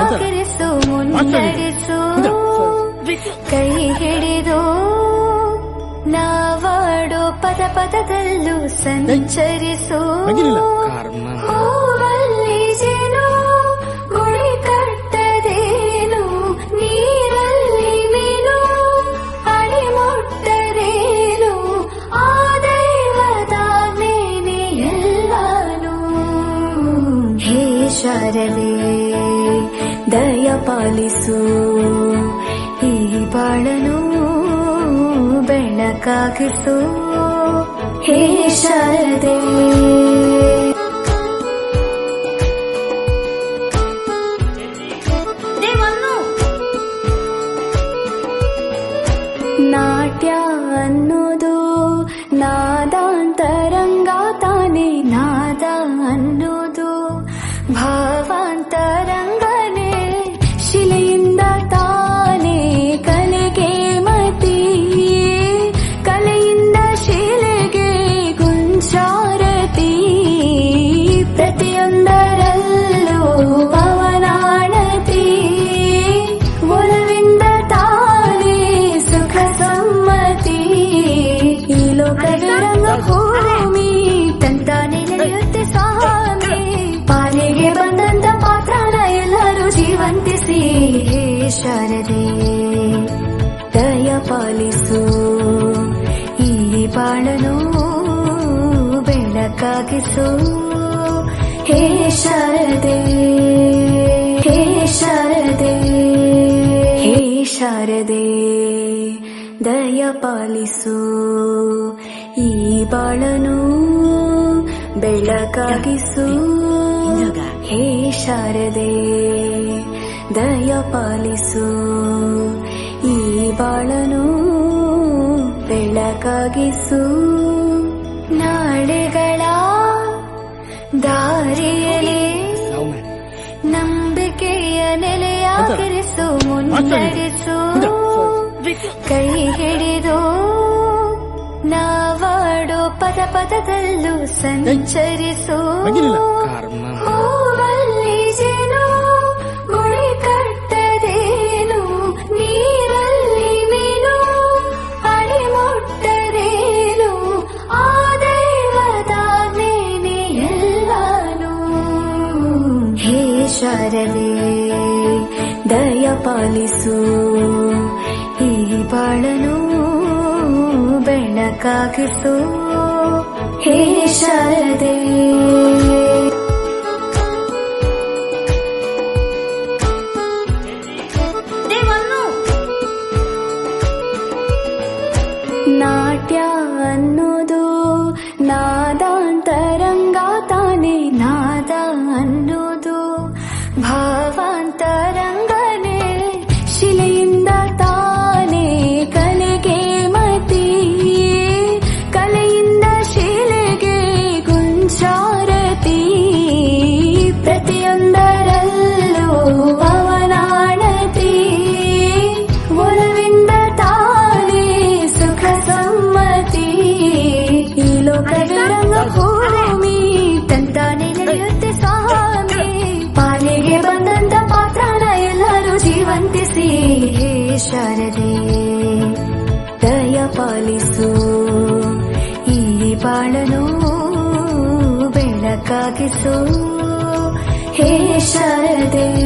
ನೆಲೆಯಾಗಿರಿಸು ಮುನ್ನಡೆಸು ಕೈ ಹಿಡಿದು ನಾವಾಡೋ ಪದ ಪದದಲ್ಲೂ ಸಂಚರಿಸು. ಹೂವಲ್ಲಿ ಜೇನು ಗುಳಿ ಕಟ್ಟದೇನು ನೀರಲ್ಲಿ ಮೀನು ಅಡಿ ಆ ದೈವದ ಮೇನೆ ಎಲ್ಲಾನು ಹೇ ಶಾರದೆ. ದಯ ಪಾಲಿಸು. ಈ ಬಾಳನು ಬೆಳಕಾಗಿಸು ಹೇ ಶಾರದೆ. ನಾಟ್ಯ ಅನ್ನೋದು ನಾದಾಂತರಂಗ ಶಾರದೆ ದಯ ಪಾಲಿಸು. ಈ ಬಾಳನು ಬೆಳಕಾಗಿಸು. ಹೇ ಶಾರದೆ ಹೇ ಶಾರದೆ ಹೇ ಶಾರದೆ, ದಯ ಪಾಲಿಸು. ಈ ಬಾಳನು ಬೆಳಕಾಗಿಸು. ಹೇ ಶಾರದೆ ದಯ ಪಾಲಿಸು. ಈ ಬಾಳನು ಬೆಳಕಾಗಿಸು ನಾಳೆಗಳ ದಾರಿಯಲ್ಲಿ ನಂಬಿಕೆಯ ನೆಲೆಯಾಗಿರಿಸು ಮುನ್ನಡೆಸು. ಕೈ ಹಿಡಿದು ನಾವಾಡೋ ಪದ ಪದದಲ್ಲೂ ಸಂಚರಿಸು. ಪಾಲಿಸು. ಈ ಬಾಳನು ಬೆಳಕಾಗಿಸು ಹೇ ಶಾರದೆ. ನಾಟ್ಯ ಅನ್ನೋದು ನಾದಾಂತರಂಗ ತಂತಾನೆ ನಡೆಯುತ್ತೆ ಸ್ವಾಮಿ. ಪಾಲಿಗೆ ಬಂದಂತ ಪಾತ್ರನ ಎಲ್ಲರೂ ಜೀವಂತಿಸಿ. ಶಾರದೆ, ದಯ ಪಾಲಿಸು. ಈ ಬಾಳನು ಬೆಳಕಾಗಿಸು. ಹೇ ಶಾರದೆ.